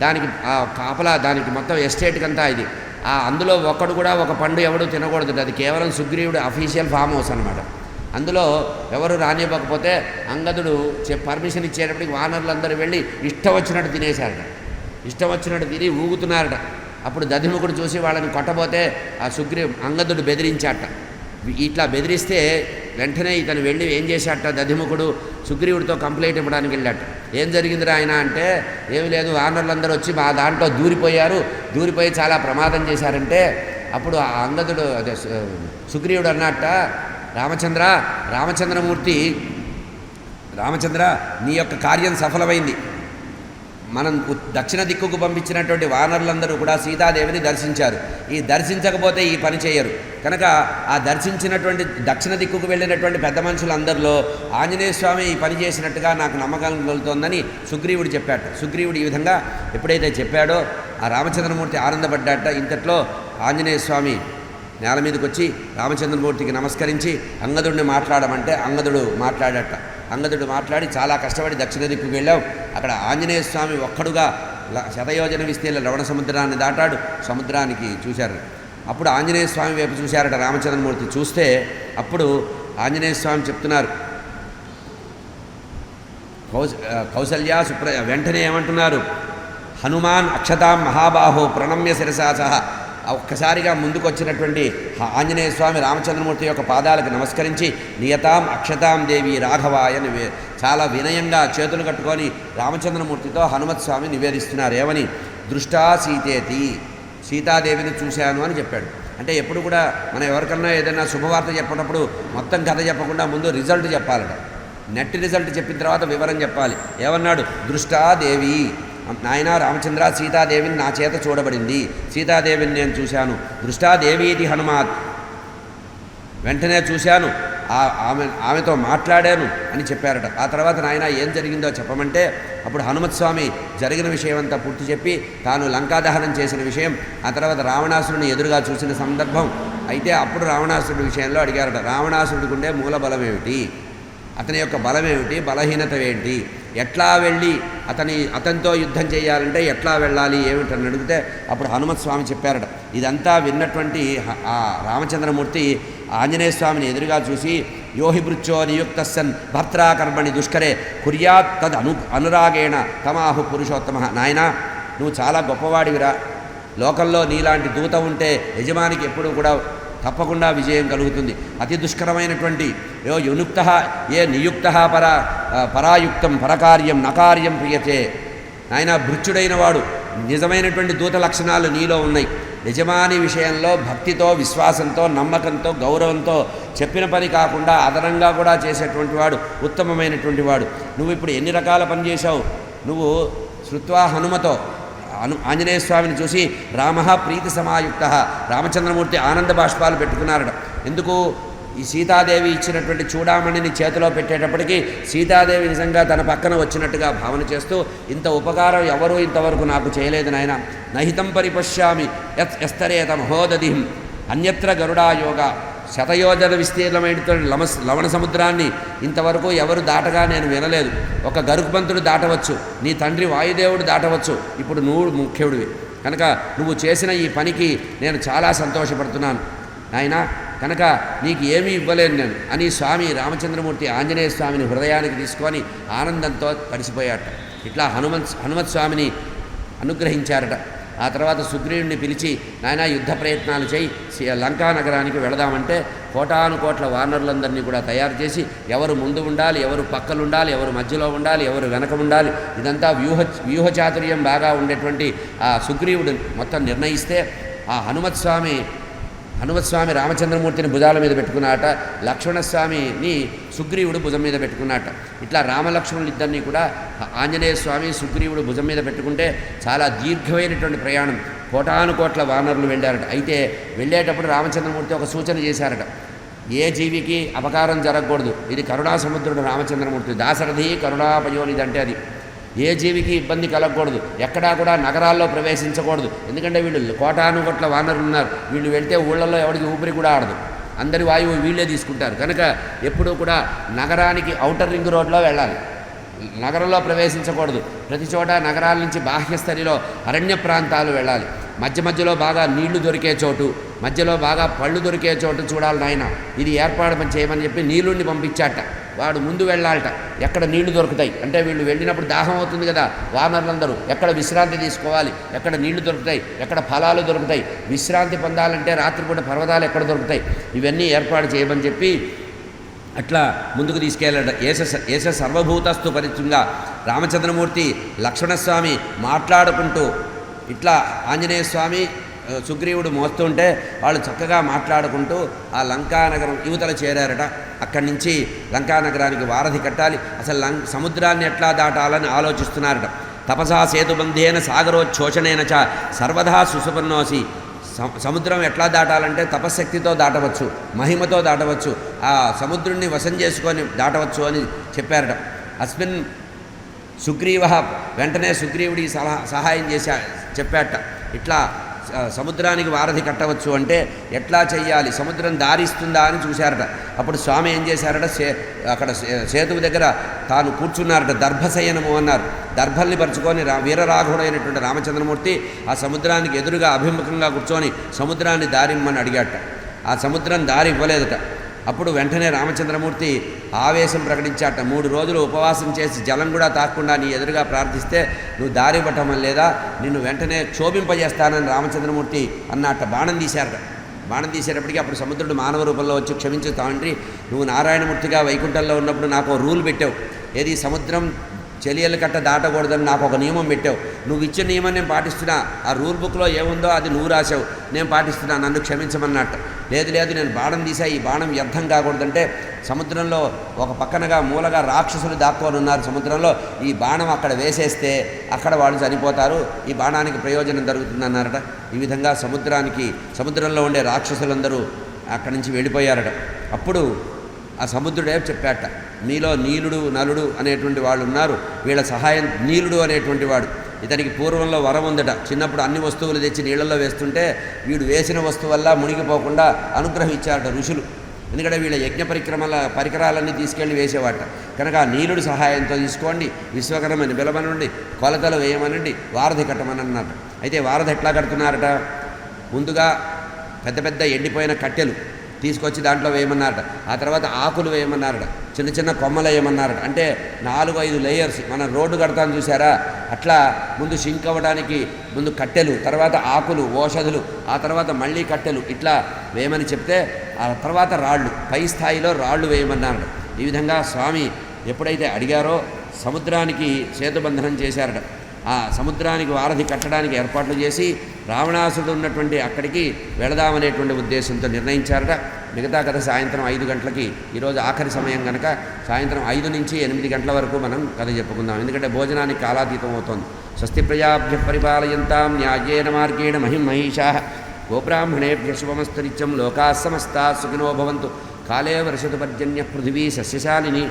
దానికి ఆ కాపలా దానికి మొత్తం ఎస్టేట్కి అంతా ఇది. ఆ అందులో ఒక్కడు కూడా ఒక పండు ఎవడు తినకూడదు. అది కేవలం సుగ్రీవుడు అఫీషియల్ ఫామ్ హౌస్ అనమాట అందులో ఎవరు రానివ్వకపోతే అంగదుడు పర్మిషన్ ఇచ్చేటప్పటికి వానరులందరూ వెళ్ళి ఇష్టం వచ్చినట్టు తినేశారట. ఇష్టం వచ్చినట్టు తిని ఊగుతున్నారట. అప్పుడు దధిముఖుడు చూసి వాళ్ళని కొట్టబోతే ఆ సుగ్రీవ్ అంగదుడు బెదిరించాట. ఇట్లా బెదిరిస్తే వెంటనే ఇతను వెళ్ళి ఏం చేశాట దధిముఖుడు సుగ్రీవుడితో కంప్లైంట్ ఇవ్వడానికి వెళ్ళాట. ఏం జరిగిందిరా ఆయన అంటే ఏమి లేదు వానరులందరూ వచ్చి మా దాంట్లో దూరిపోయారు దూరిపోయి చాలా ప్రమాదం చేశారంటే అప్పుడు ఆ అంగదుడు అదే సుగ్రీవుడు అన్నట్ట రామచంద్ర రామచంద్రమూర్తి రామచంద్ర నీ యొక్క కార్యం సఫలమైంది. మనం దక్షిణ దిక్కుకు పంపించినటువంటి వానరులందరూ కూడా సీతాదేవిని దర్శించారు. ఈ దర్శించకపోతే ఈ పని చేయరు. కనుక ఆ దర్శించినటువంటి దక్షిణ దిక్కుకు వెళ్ళినటువంటి పెద్ద మనుషులందరిలో ఆంజనేయ స్వామి ఈ పని చేసినట్టుగా నాకు నమ్మకం కలుగుతోందని సుగ్రీవుడు చెప్పాట సుగ్రీవుడు ఈ విధంగా ఎప్పుడైతే చెప్పాడో ఆ రామచంద్రమూర్తి ఆనందపడ్డాట ఇంతట్లో ఆంజనేయ స్వామి నేల మీదకి వచ్చి రామచంద్రమూర్తికి నమస్కరించి అంగదుడిని మాట్లాడమంటే అంగదుడు మాట్లాడట. అంగదుడు మాట్లాడి చాలా కష్టపడి దక్షిణ దిక్కుకు వెళ్ళాం. అక్కడ ఆంజనేయ స్వామి ఒక్కడుగా శతయోజన విస్తీర్ణ లవణ సముద్రాన్ని దాటాడు. సముద్రానికి చూశారు. అప్పుడు ఆంజనేయ స్వామి వైపు చూశారట రామచంద్రమూర్తి. చూస్తే అప్పుడు ఆంజనేయ స్వామి చెప్తున్నారు కౌశ కౌసల్య సుప్ర వెంటనే ఏమంటున్నారు? హనుమాన్ అక్షతాం మహాబాహో ప్రణమ్య శిరసా సహా ఒక్కసారిగా ముందుకొచ్చినటువంటి ఆంజనేయ స్వామి రామచంద్రమూర్తి యొక్క పాదాలకు నమస్కరించి నియతాం అక్షతాం దేవి రాఘవాయ నివే చాలా వినయంగా చేతులు కట్టుకొని రామచంద్రమూర్తితో హనుమత్ స్వామి నివేదిస్తున్నారు ఏమని దృష్టా సీతేతి సీతాదేవిని చూశాను అని చెప్పాడు. అంటే ఎప్పుడు కూడా మనం ఎవరికన్నా ఏదైనా శుభవార్త చెప్పినప్పుడు మొత్తం కథ చెప్పకుండా ముందు రిజల్ట్ చెప్పాలట. నెట్ రిజల్ట్ చెప్పిన తర్వాత వివరం చెప్పాలి. ఏమన్నాడు? దృష్టాదేవి నాయన రామచంద్ర సీతాదేవిని నా చేత చూడబడింది. సీతాదేవిని నేను చూశాను. దృష్టాదేవీది హనుమాత్. వెంటనే చూశాను. ఆమె ఆమెతో మాట్లాడాను అని చెప్పారట. ఆ తర్వాత నాయన ఏం జరిగిందో చెప్పమంటే అప్పుడు హనుమత్ స్వామి జరిగిన విషయం అంతా పూర్తి చెప్పి తాను లంకాదహనం చేసిన విషయం ఆ తర్వాత రావణాసురుని ఎదురుగా చూసిన సందర్భం. అయితే అప్పుడు రావణాసురుడి విషయంలో అడిగారట. రావణాసురుడికి ఉండే మూల బలం ఏమిటి అతని యొక్క బలం ఏమిటి బలహీనత ఏంటి? ఎట్లా వెళ్ళి అతని అతనితో యుద్ధం చేయాలంటే ఎట్లా వెళ్ళాలి ఏమిటని అడిగితే అప్పుడు హనుమత్ స్వామి చెప్పారట. ఇదంతా విన్నటువంటి ఆ రామచంద్రమూర్తి ఆంజనేయ స్వామిని ఎదురుగా చూసి యోహిభృత్యో నియుక్త సన్ భర్త్రాకర్మణి దుష్కరే కుర్యాత్ తద్ అను అనురాగేణ తమాహు పురుషోత్తమ. నాయనా నువ్వు చాలా గొప్పవాడివిరా. లోకంలో నీలాంటి దూత ఉంటే యజమానికి ఎప్పుడూ కూడా తప్పకుండా విజయం కలుగుతుంది. అతి దుష్కరమైనటువంటి యో యునుక్త ఏ నియుక్త పరా పరాయుక్తం పరకార్యం నకార్యం ప్రియతే. ఆయన భృత్యుడైన వాడు. నిజమైనటువంటి దూత లక్షణాలు నీలో ఉన్నాయి. యజమాని విషయంలో భక్తితో విశ్వాసంతో నమ్మకంతో గౌరవంతో చెప్పిన పని కాకుండా అదనంగా కూడా చేసేటువంటి వాడు ఉత్తమమైనటువంటి వాడు. నువ్వు ఇప్పుడు ఎన్ని రకాల పని చేశావు? నువ్వు శృత్వా హనుమతో అను ఆంజనేయ స్వామిని చూసి రామ ప్రీతి సమాయుక్త రామచంద్రమూర్తి ఆనంద బాష్పాలు పెట్టుకున్నారట. ఎందుకు? ఈ సీతాదేవి ఇచ్చినటువంటి చూడామణిని చేతిలో పెట్టేటప్పటికీ సీతాదేవి నిజంగా తన పక్కన వచ్చినట్టుగా భావన చేస్తూ ఇంత ఉపకారం ఎవరూ ఇంతవరకు నాకు చేయలేదు నాయన. నహితం పరిపశ్యామి. యత్ ఎస్తరేత మహోదధిం అన్యత్ర గరుడాయోగ. శతయోజన విస్తీర్ణమైనటువంటి లమ లవణ సముద్రాన్ని ఇంతవరకు ఎవరు దాటగా నేను వినలేదు. ఒక గరుకుపంతుడు దాటవచ్చు. నీ తండ్రి వాయుదేవుడు దాటవచ్చు. ఇప్పుడు నువ్వు ముఖ్యుడివి. కనుక నువ్వు చేసిన ఈ పనికి నేను చాలా సంతోషపడుతున్నాను. నాయనా కనుక నీకు ఏమీ ఇవ్వలేను నేను అని స్వామి రామచంద్రమూర్తి ఆంజనేయ స్వామిని హృదయానికి తీసుకొని ఆనందంతో పడిసిపోయాట ఇట్లా హనుమత్ హనుమత్ స్వామిని అనుగ్రహించారట. ఆ తర్వాత సుగ్రీవుడిని పిలిచి నాయన యుద్ధ ప్రయత్నాలు చేయి. లంకా నగరానికి వెళదామంటే కోటాను కోట్ల వానరులందరినీ కూడా తయారు చేసి ఎవరు ముందు ఉండాలి ఎవరు పక్కలు ఉండాలి ఎవరు మధ్యలో ఉండాలి ఎవరు వెనక ఉండాలి ఇదంతా వ్యూహ వ్యూహచాతుర్యం బాగా ఉండేటువంటి ఆ సుగ్రీవుడు మొత్తం నిర్ణయిస్తే ఆ హనుమత్ స్వామి హనుమస్వామి రామచంద్రమూర్తిని భుజాల మీద పెట్టుకున్నాట లక్ష్మణస్వామిని సుగ్రీవుడు భుజం మీద పెట్టుకున్నాట. ఇట్లా రామలక్ష్మణులు ఇద్దరిని కూడా ఆంజనేయ స్వామి సుగ్రీవుడు భుజం మీద పెట్టుకుంటే చాలా దీర్ఘమైనటువంటి ప్రయాణం. కోటాను కోట్ల వానరులు వెళ్ళారట. అయితే వెళ్ళేటప్పుడు రామచంద్రమూర్తి ఒక సూచన చేశారట. ఏ జీవికి అపకారం జరగకూడదు. ఇది కరుణా సముద్రుడు రామచంద్రమూర్తి. దాశరథి కరుణాపయోనిది అంటే అది. ఏ జీవికి ఇబ్బంది కలగకూడదు. ఎక్కడా కూడా నగరాల్లో ప్రవేశించకూడదు. ఎందుకంటే వీళ్ళు కోటానుగోట్ల వానరులు ఉన్నారు. వీళ్ళు వెళ్తే ఊళ్ళల్లో ఎవరికి ఊపిరి కూడా ఆడదు. అందరి వాయువు వీళ్ళే తీసుకుంటారు. కనుక ఎప్పుడూ కూడా నగరానికి ఔటర్ రింగ్ రోడ్లో వెళ్ళాలి. నగరంలో ప్రవేశించకూడదు. ప్రతి చోట నగరాల నుంచి బాహ్యస్థలిలో అరణ్య ప్రాంతాలు వెళ్ళాలి. మధ్య మధ్యలో బాగా నీళ్ళు దొరికే చోటు మధ్యలో బాగా పళ్ళు దొరికే చోటు చూడాలి నాయన. ఇది ఏర్పాటు చేయమని చెప్పి నీళ్ళుండి పంపించాట. వాడు ముందు వెళ్ళాలట. ఎక్కడ నీళ్ళు దొరుకుతాయి? అంటే వీళ్ళు వెళ్ళినప్పుడు దాహం అవుతుంది కదా వానరులందరూ. ఎక్కడ విశ్రాంతి తీసుకోవాలి? ఎక్కడ నీళ్ళు దొరుకుతాయి? ఎక్కడ ఫలాలు దొరుకుతాయి? విశ్రాంతి పొందాలంటే రాత్రిపూట పర్వతాలు ఎక్కడ దొరుకుతాయి? ఇవన్నీ ఏర్పాటు చేయమని చెప్పి అట్లా ముందుకు తీసుకెళ్ళాడు. ఏస ఏస సర్వభూతస్థు పరిచయంగా రామచంద్రమూర్తి లక్ష్మణస్వామి మాట్లాడుకుంటూ ఇట్లా ఆంజనేయ స్వామి సుగ్రీవుడు మోస్తుంటే వాళ్ళు చక్కగా మాట్లాడుకుంటూ ఆ లంకానగరం యువతలు చేరారట. అక్కడి నుంచి లంకానగరానికి వారధి కట్టాలి. అసలు లం సముద్రాన్ని ఎట్లా దాటాలని ఆలోచిస్తున్నారట. తపసా సేతుబంధేన సాగరోచ్ఛోషణేన చ సర్వదా సుసుపన్నోసి సముద్రం ఎట్లా దాటాలంటే తపశ్శక్తితో దాటవచ్చు మహిమతో దాటవచ్చు ఆ సముద్రుణ్ణి వశం చేసుకొని దాటవచ్చు అని చెప్పారట. అస్మిన్ సుగ్రీవ వెంటనే సుగ్రీవుడి సలహా సహాయం చేశా చెప్పాట ఇట్లా సముద్రానికి వారధి కట్టవచ్చు అంటే ఎట్లా చెయ్యాలి? సముద్రం దారిస్తుందా అని చూశారట. అప్పుడు స్వామి ఏం చేశారట? సే అక్కడ సేతువు దగ్గర తాను కూర్చున్నారట దర్భశయనము అన్నారు. దర్భల్ని పరుచుకొని రా వీరరాఘుడైనటువంటి రామచంద్రమూర్తి ఆ సముద్రానికి ఎదురుగా అభిముఖంగా కూర్చొని సముద్రాన్ని దారిమ్మని అడిగాట. ఆ సముద్రం దారి ఇవ్వలేదట. అప్పుడు వెంటనే రామచంద్రమూర్తి ఆవేశం ప్రకటించాట. మూడు రోజులు ఉపవాసం చేసి జలం కూడా తాకుండా నీ ఎదురుగా ప్రార్థిస్తే నువ్వు దారి పట్టమని లేదా నిన్ను వెంటనే క్షోభింపజేస్తానని రామచంద్రమూర్తి అన్నట్ట బాణం తీశారట. బాణం తీసేటప్పటికి అప్పుడు సముద్రుడు మానవ రూపంలో వచ్చి క్షమించు తండ్రి నువ్వు నారాయణమూర్తిగా వైకుంఠంలో ఉన్నప్పుడు నాకు రూల్ పెట్టావు. ఏది సముద్రం చెలియలు కట్ట దాటకూడదని నాకు ఒక నియమం పెట్టావు. నువ్వు ఇచ్చే నియమం నేను పాటిస్తున్నా. ఆ రూల్ బుక్లో ఏముందో అది నువ్వు రాసావు. నేను పాటిస్తున్నా. నన్ను క్షమించమన్నట్టు. లేదు లేదు నేను బాణం తీసా ఈ బాణం వ్యర్థం కాకూడదంటే సముద్రంలో ఒక పక్కనగా మూలగా రాక్షసులు దాక్కొని ఉన్నారు. సముద్రంలో ఈ బాణం అక్కడ వేసేస్తే అక్కడ వాళ్ళు చనిపోతారు. ఈ బాణానికి ప్రయోజనం జరుగుతుందన్నారట ఈ విధంగా సముద్రానికి సముద్రంలో ఉండే రాక్షసులందరూ అక్కడి నుంచి వెళ్ళిపోయారట. అప్పుడు ఆ సముద్రుడే చెప్పాట? మీలో నీలుడు నలుడు అనేటువంటి వాళ్ళు ఉన్నారు. వీళ్ళ సహాయం నీలుడు అనేటువంటి వాడు. ఇతనికి పూర్వంలో వరం ఉందట. చిన్నప్పుడు అన్ని వస్తువులు తెచ్చి నీళ్ళల్లో వేస్తుంటే వీడు వేసిన వస్తువు వల్ల మునిగిపోకుండా అనుగ్రహించారట ఋషులు. ఎందుకంటే వీళ్ళ యజ్ఞ పరిక్రమల పరికరాలన్నీ తీసుకెళ్ళి వేసేవాట. కనుక ఆ నీలుడు సహాయంతో తీసుకోండి విశ్వకర్మని పిలవనండి కొలతలు వేయమనండి వారధి కట్టమని అయితే వారధి ఎట్లా కడుతున్నారట? ముందుగా పెద్ద పెద్ద ఎండిపోయిన కట్టెలు. తీసుకొచ్చి దాంట్లో వేయమన్నారట. ఆ తర్వాత ఆకులు వేయమన్నారట. చిన్న చిన్న కొమ్మలు వేయమన్నారట. అంటే నాలుగు ఐదు లేయర్స్ మనం రోడ్డు కడతాను చూసారా? అట్లా ముందు షింక్ అవ్వడానికి ముందు కట్టెలు తర్వాత ఆకులు ఓషధులు ఆ తర్వాత మళ్ళీ కట్టెలు ఇట్లా వేయమని చెప్తే ఆ తర్వాత రాళ్ళు పై స్థాయిలో రాళ్ళు వేయమన్నారట. ఈ విధంగా స్వామి ఎప్పుడైతే అడిగారో సముద్రానికి సేతుబంధనం చేశారట. ఆ సముద్రానికి వారధి కట్టడానికి ఏర్పాట్లు చేసి రావణాసుడు ఉన్నటువంటి అక్కడికి వెళదామనేటువంటి ఉద్దేశంతో నిర్ణయించారట. మిగతా కథ సాయంత్రం ఐదు గంటలకి. ఈరోజు ఆఖరి సమయం కనుక సాయంత్రం ఐదు నుంచి ఎనిమిది గంటల వరకు మనం కథ చెప్పుకుందాం. ఎందుకంటే భోజనానికి కాలాతీతం అవుతోంది. స్వస్తి ప్రజాభ్య పరిపాలయంతాం న్యాయేన మార్గేణ మహిం మహిషా. గోబ్రాహ్మణేభ్య శుభమస్తరిత్యం లోకా సమస్తా సుఖినో భవంతు. కాలే వర్షతు పర్జన్య పృథివీ సస్యశాలిని.